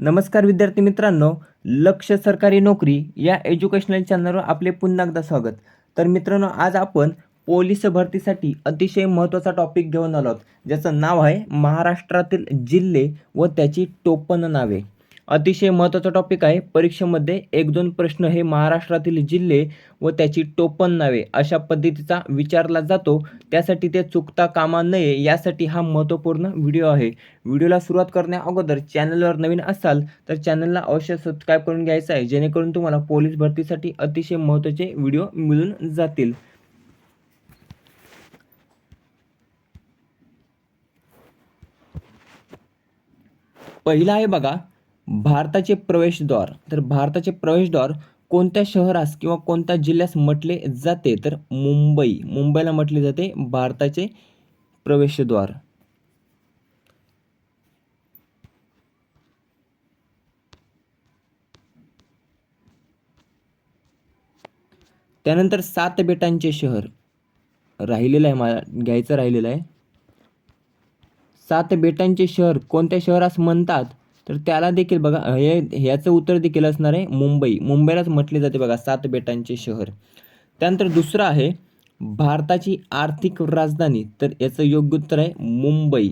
नमस्कार विद्यार्थी मित्रांनो लक्ष सरकारी नोकरी या एज्युकेशनल चॅनलवर आपले पुन्हा एकदा स्वागत. तर मित्रांनो आज आपण पोलीस भरतीसाठी अतिशय महत्त्वाचा टॉपिक घेऊन आलो आहोत. ज्याचं नाव आहे महाराष्ट्रातील जिल्हे व त्याची टोपण नावे. अतिशय महत्त्वाचा टॉपिक आहे. परीक्षेमध्ये एक दोन प्रश्न हे महाराष्ट्रातील जिल्हे व त्याची टोपण नावे अशा पद्धतीचा विचारला जातो. त्यासाठी ते चुकता कामा नये यासाठी हा महत्त्वपूर्ण व्हिडिओ आहे. व्हिडिओला सुरुवात करण्या अगोदर चॅनलवर नवीन असाल तर चॅनलला अवश्य सबस्क्राईब करून घ्यायचं आहे. जेणेकरून तुम्हाला पोलीस भरतीसाठी अतिशय महत्त्वाचे व्हिडिओ मिळून जातील. पहिला आहे बघा भारताचे प्रवेशद्वार. तर भारताचे प्रवेशद्वार कोणत्या शहरास किंवा कोणत्या जिल्ह्यास म्हटले जाते? तर मुंबई. मुंबईला म्हटले जाते भारताचे प्रवेशद्वार. त्यानंतर सात बेटांचे शहर. राहिलेलं आहे मला घ्यायचं राहिलेलं आहे. सात बेटांचे शहर कोणत्या शहरास म्हणतात? तर त्याला देखील बघा हे ह्याचं उत्तर देखील असणार आहे मुंबई. मुंबईलाच म्हटले जाते बघा सात बेटांचे शहर. त्यानंतर दुसरं आहे भारताची आर्थिक राजधानी. तर याचं योग्य उत्तर आहे मुंबई.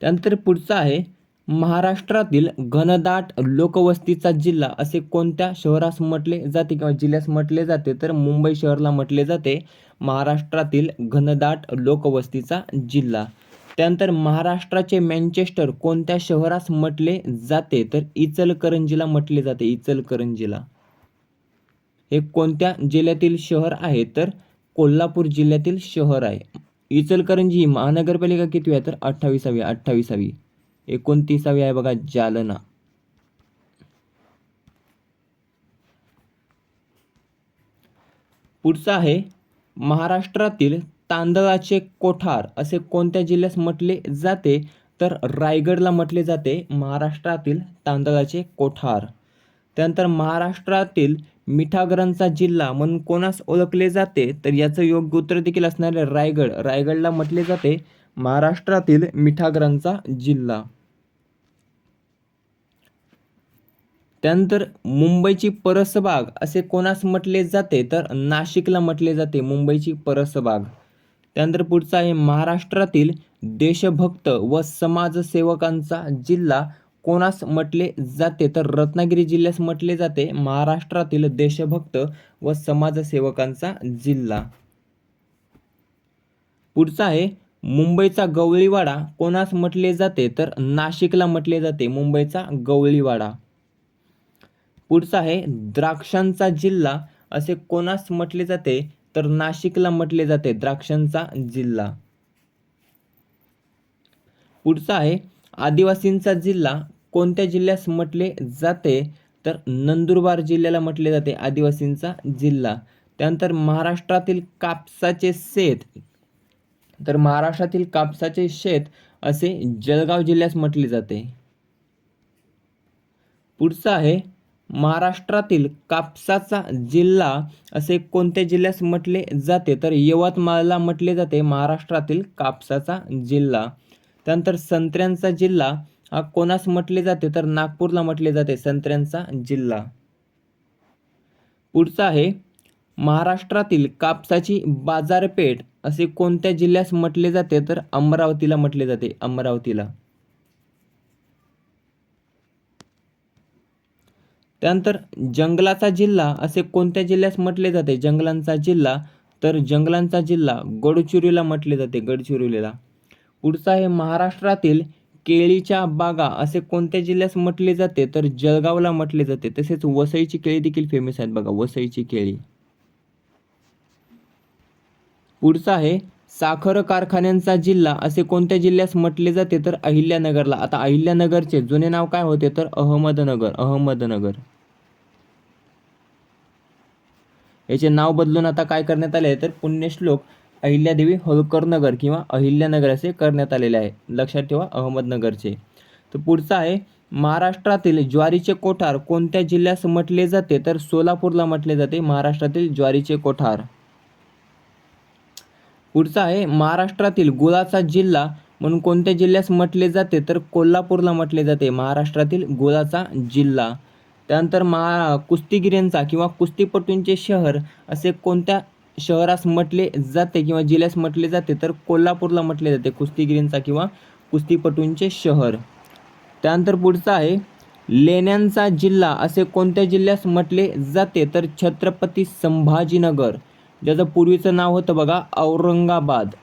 त्यानंतर पुढचं आहे महाराष्ट्रातील घनदाट लोकवस्तीचा जिल्हा. असे कोणत्या शहरास म्हटले जाते किंवा जिल्ह्यास म्हटले जाते? तर मुंबई शहरला म्हटले जाते महाराष्ट्रातील घनदाट लोकवस्तीचा जिल्हा. त्यानंतर महाराष्ट्राचे मँचेस्टर कोणत्या शहरास म्हटले जाते? तर इचलकरंजीला म्हटले जाते इचलकरंजीला. हे कोणत्या जिल्ह्यातील शहर आहे? तर कोल्हापूर जिल्ह्यातील शहर आहे. इचलकरंजी ही महानगरपालिका किती आहे? तर अठ्ठावीसावी अठ्ठावीसावी. एकोणतीसावी आहे बघा जालना. पुढचं आहे महाराष्ट्रातील तांदळाचे कोठार असे कोणत्या जिल्ह्यास म्हटले जाते? तर रायगडला म्हटले जाते महाराष्ट्रातील तांदळाचे कोठार. त्यानंतर महाराष्ट्रातील मिठागरांचा जिल्हा म्हणून कोणास ओळखले जाते? तर याचं योग्य उत्तर देखील असणारे रायगड. रायगडला म्हटले जाते महाराष्ट्रातील मिठागरांचा जिल्हा. त्यानंतर मुंबईची परसबाग असे कोणास म्हटले जाते? तर नाशिकला म्हटले जाते मुंबईची परसबाग. त्यानंतर पुढचा आहे महाराष्ट्रातील देशभक्त व समाजसेवकांचा जिल्हा. कोणास म्हटले जाते? तर रत्नागिरी जिल्ह्यास म्हटले जाते. महाराष्ट्रातील देशभक्त व समाजसेवकांचा जिल्हा. पुढचा आहे मुंबईचा गवळीवाडा. कोणास म्हटले जाते? तर नाशिकला म्हटले जाते मुंबईचा गवळीवाडा. पुढचा आहे द्राक्षांचा जिल्हा. असे कोणास म्हटले जाते? तर नाशिकला म्हटले जाते द्राक्षांचा जिल्हा. पुढचा आहे आदिवासींचा जिल्हा कोणत्या जिल्ह्यास म्हटले जाते? तर नंदुरबार जिल्ह्याला म्हटले जाते आदिवासींचा जिल्हा. त्यानंतर महाराष्ट्रातील कापसाचे शेत. तर महाराष्ट्रातील कापसाचे शेत असे जळगाव जिल्ह्यास म्हटले जाते. पुढचं आहे महाराष्ट्रातील कापसाचा जिल्हा असे कोणत्या जिल्ह्यास म्हटले जाते? तर यवतमाळला म्हटले जाते महाराष्ट्रातील कापसाचा जिल्हा. त्यानंतर संत्र्यांचा जिल्हा हा कोणास म्हटले जाते? तर नागपूरला म्हटले जाते संत्र्यांचा जिल्हा. पुढचा आहे महाराष्ट्रातील कापसाची बाजारपेठ असे कोणत्या जिल्ह्यास म्हटले जाते? तर अमरावतीला म्हटले जाते अमरावतीला. त्यानंतर जंगलाचा जिल्हा असे कोणत्या जिल्ह्यास म्हटले जाते? जंगलांचा जिल्हा. तर जंगलांचा जिल्हा गडचिरोलीला म्हटले जाते गडचिरोलीला. पुढचा आहे महाराष्ट्रातील केळीच्या बागा असे कोणत्या जिल्ह्यास म्हटले जाते? तर जळगावला म्हटले जाते. तसेच वसईची केळी देखील फेमस आहेत बघा वसईची केळी. पुढचा आहे साखर कारखान्यांचा जिल्हा असे कोणत्या जिल्ह्यास म्हटले जाते? तर अहिल्यानगरला. आता अहिल्यानगरचे जुने नाव काय होते? तर अहमदनगर अहमदनगर. याचे नाव बदलून आता काय करण्यात आले तर पुण्यश्लोक अहिल्यादेवी होळकरनगर किंवा अहिल्यानगर असे करण्यात आलेले आहे. लक्षात ठेवा अहमदनगरचे. तर पुढचं आहे महाराष्ट्रातील ज्वारीचे कोठार कोणत्या जिल्ह्यास म्हटले जाते? तर सोलापूरला म्हटले जाते महाराष्ट्रातील ज्वारीचे कोठार. पुढचा आहे महाराष्ट्रातील गुळाचा जिल्हा म्हणून कोणत्या जिल्ह्यास म्हटले जाते? तर कोल्हापूरला म्हटले जाते. महाराष्ट्रातील गुळाचा जिल्हा. त्यानंतर मा कुस्तीगिरींचा किंवा कुस्तीपटूंचे शहर असे कोणत्या शहरास म्हटले जाते किंवा जिल्ह्यास म्हटले जाते? तर कोल्हापूरला म्हटले जाते. कुस्तीगिरींचा किंवा कुस्तीपटूंचे शहर. त्यानंतर पुढचं आहे लेण्यांचा जिल्हा असे कोणत्या जिल्ह्यास म्हटले जाते? तर छत्रपती संभाजीनगर. ज्याचं पूर्वीचं नाव होतं बघा औरंगाबाद.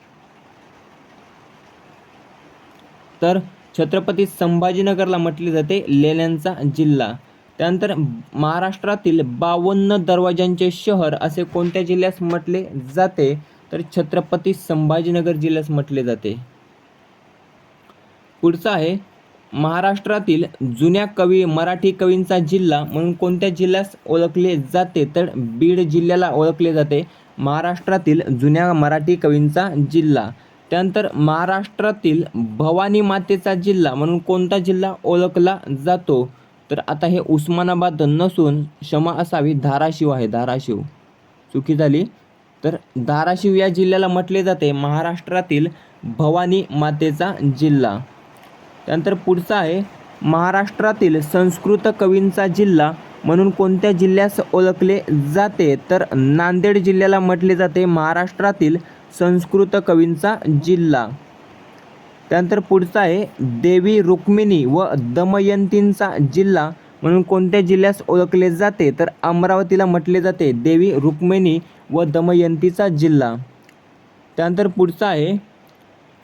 तर छत्रपती संभाजीनगरला म्हटले जाते लेण्यांचा जिल्हा. त्यानंतर महाराष्ट्रातील बावन्न दरवाजांचे शहर असे कोणत्या जिल्ह्यास म्हटले जाते? तर छत्रपती संभाजीनगर जिल्ह्यास म्हटले जाते. पुढचं आहे महाराष्ट्रातील जुन्या कवी मराठी कवींचा जिल्हा म्हणून कोणत्या जिल्ह्यास ओळखले जाते? तर बीड जिल्ह्याला ओळखले जाते. महाराष्ट्रातील जुन्या मराठी कवींचा जिल्हा. त्यानंतर महाराष्ट्रातील भवानी मातेचा जिल्हा म्हणून कोणता जिल्हा ओळखला जातो? तर आता हे उस्मानाबाद नसून क्षमा असावी धाराशिव आहे. धाराशिव. चुकी झाली. तर धाराशिव या जिल्ह्याला म्हटले जाते. महाराष्ट्रातील भवानी मातेचा जिल्हा. त्यानंतर पुढचा आहे महाराष्ट्रातील संस्कृत कवींचा जिल्हा म्हणून कोणत्या जिल्ह्यास ओळखले जाते? तर नांदेड जिल्ह्याला म्हटले जाते महाराष्ट्रातील संस्कृत कवींचा जिल्हा. त्यानंतर पुढचा आहे देवी रुक्मिणी व दमयंतींचा जिल्हा म्हणून कोणत्या जिल्ह्यास ओळखले जाते? तर अमरावतीला म्हटले जाते देवी रुक्मिणी व दमयंतीचा जिल्हा. त्यानंतर पुढचा आहे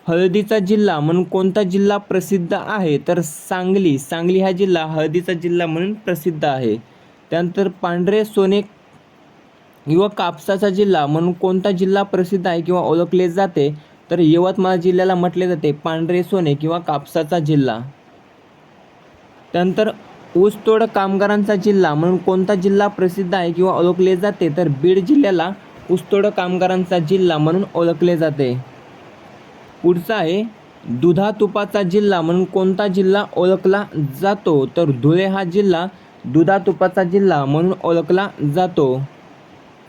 हळदीचा जिल्हा म्हणून कोणता जिल्हा प्रसिद्ध आहे? तर सांगली. सांगली हा जिल्हा हळदीचा जिल्हा म्हणून प्रसिद्ध आहे. त्यानंतर पांढरे सोने किंवा कापसाचा जिल्हा म्हणून कोणता जिल्हा प्रसिद्ध आहे किंवा ओळखले जाते? तर यवतमाळ जिल्ह्याला म्हटले जाते पांढरे सोने किंवा कापसाचा जिल्हा. त्यानंतर ऊसतोड कामगारांचा जिल्हा म्हणून कोणता जिल्हा प्रसिद्ध आहे किंवा ओळखले जाते? तर बीड जिल्ह्याला ऊसतोड कामगारांचा जिल्हा म्हणून ओळखले जाते. पुढचा आहे दुधा तुपाचा जिल्हा म्हणून कोणता जिल्हा ओळखला जातो? तर धुळे हा जिल्हा दुधा तुपाचा जिल्हा म्हणून ओळखला जातो.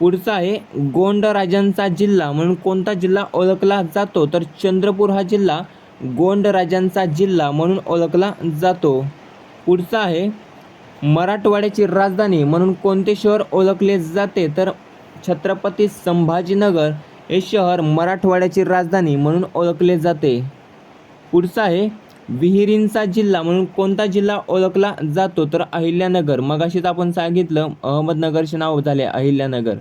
पुढचा आहे गोंड राजांचा जिल्हा म्हणून कोणता जिल्हा ओळखला जातो? तर चंद्रपूर हा जिल्हा गोंड राजांचा जिल्हा म्हणून ओळखला जातो. पुढचा आहे मराठवाड्याची राजधानी म्हणून कोणते शहर ओळखले जाते? तर छत्रपती संभाजीनगर हे शहर मराठवाड्याची राजधानी म्हणून ओळखले जाते. पुढचा आहे विहिरींचा जिल्हा म्हणून कोणता जिल्हा ओळखला जातो? तर अहिल्यानगर. मगाशीच आपण सांगितलं अहमदनगरचे नाव झाले अहिल्यानगर.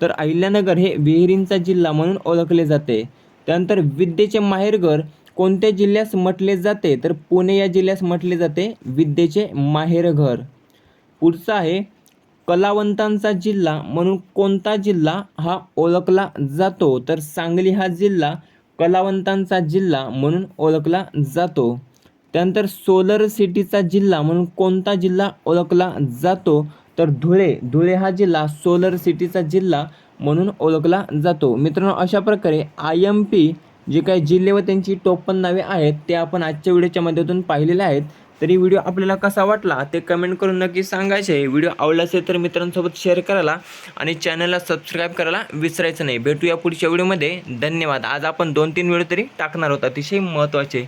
तर अहिल्यानगर हे विहिरींचा जिल्हा म्हणून ओळखले जाते. त्यानंतर विद्येचे माहेरघर कोणत्या जिल्ह्यास म्हटले जाते? तर पुणे या जिल्ह्यास म्हटले जाते विद्येचे माहेरघर. पुढचं आहे कलावंतांचा जिल्हा म्हणून कोणता जिल्हा हा ओळखला जातो? तर सांगली हा जिल्हा कलावंतांचा जिल्हा म्हणून ओळखला जातो. त्यानंतर सोलर सिटीचा जिल्हा म्हणून कोणता जिल्हा ओळखला जातो? तर धुळे. धुळे हा जिल्हा सोलर सिटीचा जिल्हा म्हणून ओळखला जातो. मित्रांनो अशा प्रकारे आय एम पी जे काही जिल्हे व त्यांची टोपण नावे आहेत ते आपण आजच्या व्हिडिओच्या माध्यमातून पाहिलेले आहेत. तरी व्हिडिओ आपल्याला कसा वाटला ते कमेंट करून नक्की सांगायचे. व्हिडिओ आवडला असेल तर मित्रांसोबत शेअर करायला आणि चॅनलला सबस्क्राईब करायला विसरायचं नाही. भेटूया पुढच्या व्हिडिओमध्ये धन्यवाद. आज आपण दोन तीन व्हिडिओ तरी टाकणार आहोत. अतिशय महत्त्वाचे